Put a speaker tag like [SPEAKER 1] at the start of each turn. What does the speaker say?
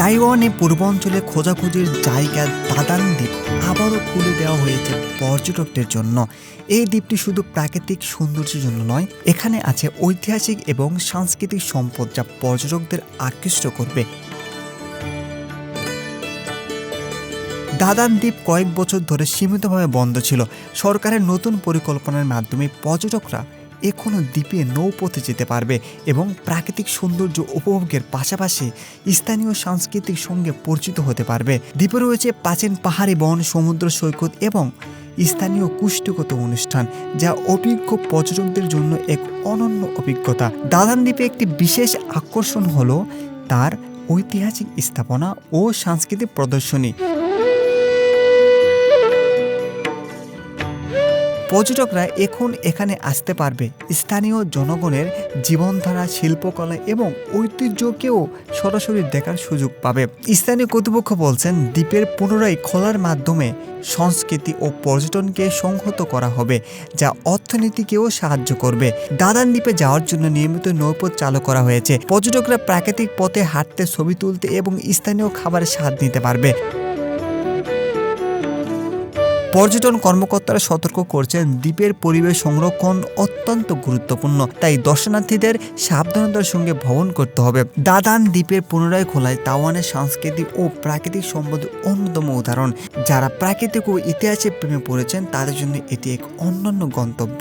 [SPEAKER 1] তাইওয়ানে পূর্বাঞ্চলে খোঁজাখুঁজির জায়গা দাদান দ্বীপ আবারও খুলে দেওয়া হয়েছে পর্যটকদের জন্য। এই দ্বীপটি শুধু প্রাকৃতিক সৌন্দর্যের জন্য নয়, এখানে আছে ঐতিহাসিক এবং সাংস্কৃতিক সম্পদ যা পর্যটকদের আকৃষ্ট করবে। দাদান দ্বীপ কয়েক বছর ধরে সীমিতভাবে বন্ধ ছিল। সরকারের নতুন পরিকল্পনার মাধ্যমে পর্যটকরা এখনও দ্বীপে নৌপথে যেতে পারবে এবং প্রাকৃতিক সৌন্দর্য উপভোগের পাশাপাশি স্থানীয় সাংস্কৃতিক সঙ্গে পরিচিত হতে পারবে। দ্বীপে রয়েছে প্রাচীন পাহাড়ি বন, সমুদ্র সৈকত এবং স্থানীয় কুষ্টিগত অনুষ্ঠান, যা অভিজ্ঞ পর্যটকদের জন্য এক অনন্য অভিজ্ঞতা। দাদান দ্বীপে একটি বিশেষ আকর্ষণ হলো তার ঐতিহাসিক স্থাপনা ও সাংস্কৃতিক প্রদর্শনী। পর্যটকরা এখন এখানে আসতে পারবে। স্থানীয় জনগণের জীবনধারা, শিল্পকলা এবং ঐতিহ্যকেও সরাসরি দেখার সুযোগ পাবে। স্থানীয় কর্তৃপক্ষ বলছেন, দ্বীপের পুনরায় খোলার মাধ্যমে সংস্কৃতি ও পর্যটনকে সংহত করা হবে, যা অর্থনীতিকেও সাহায্য করবে। দাদান দ্বীপে যাওয়ার জন্য নিয়মিত নৌপথ চালু করা হয়েছে। পর্যটকরা প্রাকৃতিক পথে হাঁটতে ছবি তুলতে এবং স্থানীয় খাবারের স্বাদ নিতে পারবে। পর্যটন কর্মকর্তারা সতর্ক করছেন, দ্বীপের পরিবেশ সংরক্ষণ অত্যন্ত গুরুত্বপূর্ণ, তাই দর্শনার্থীদের সাবধানতার সঙ্গে ভ্রমণ করতে হবে। দাদান দ্বীপের পুনরায় খোলায় তাওয়ানের সাংস্কৃতিক ও প্রাকৃতিক সম্পদের অন্যতম উদাহরণ। যারা প্রাকৃতিক ও ইতিহাসে প্রেমে পড়েছেন, তাদের জন্য এটি এক অন্যান্য গন্তব্য।